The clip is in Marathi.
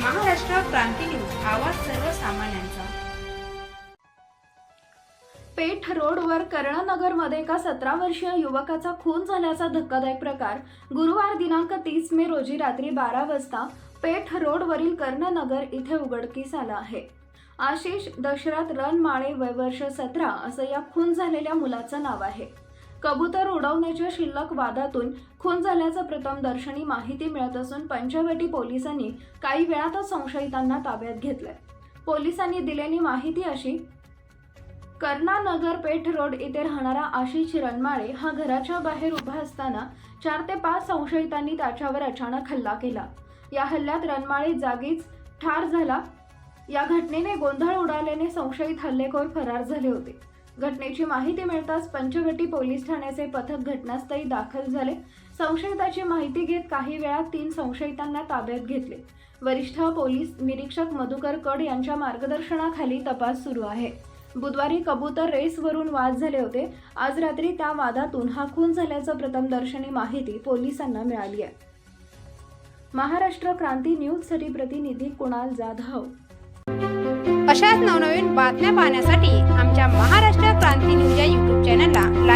क्रांती न्यूज आवाज सर्वसामान्यांचा. पेठ रोडवर कर्णनगरमध्ये एका सतरा वर्षीय युवकाचा खून झाल्याचा धक्कादायक प्रकार. गुरुवार दिनांक तीस मे रोजी रात्री बारा वाजता पेठ रोडवरील कर्णनगर इथे उघडकीस आला आहे. आशिष दशरथ रणमाळे वय वर्ष सतरा असं या खून झालेल्या मुलाचं नाव आहे. कबूतर उडवण्याच्या शिल्लक वादातून खून झाल्याचं प्रथम दर्शनी माहिती मिळत असून पंचवटी पोलिसांनी काही वेळातच संशयितांना ताब्यात घेतलंय. पोलिसांनी दिलेली माहिती अशी कर्णानगर पेठ रोड येथे राहणारा आशिष रणमाळे हा घराच्या बाहेर उभा असताना चार ते पाच संशयितांनी त्याच्यावर अचानक हल्ला केला. या हल्ल्यात रणमाळे जागीच ठार झाला. या घटनेने गोंधळ उडाल्याने संशयित हल्लेखोर फरार झाले होते. घटनेची माहिती मिळताच पंचगटी पोलीस ठाण्याचे पथक घटनास्थळी दाखल झाले. संशयिताची माहिती घेत काही वेळात तीन संशयितांना ताब्यात घेतले. वरिष्ठ पोलीस निरीक्षक मधुकर कड यांच्या मार्गदर्शनाखाली तपास सुरू आहे. बुधवारी कबूतर रेसवरून वाद झाले होते. आज रात्री त्या वादातून हा खून झाल्याचं प्रथमदर्शनी माहिती पोलिसांना मिळाली आहे. महाराष्ट्र क्रांती न्यूजसाठी प्रतिनिधी कुणाल जाधव. अशाच नवनवीन बातम्या पाहण्यासाठी आमच्या महाराष्ट्र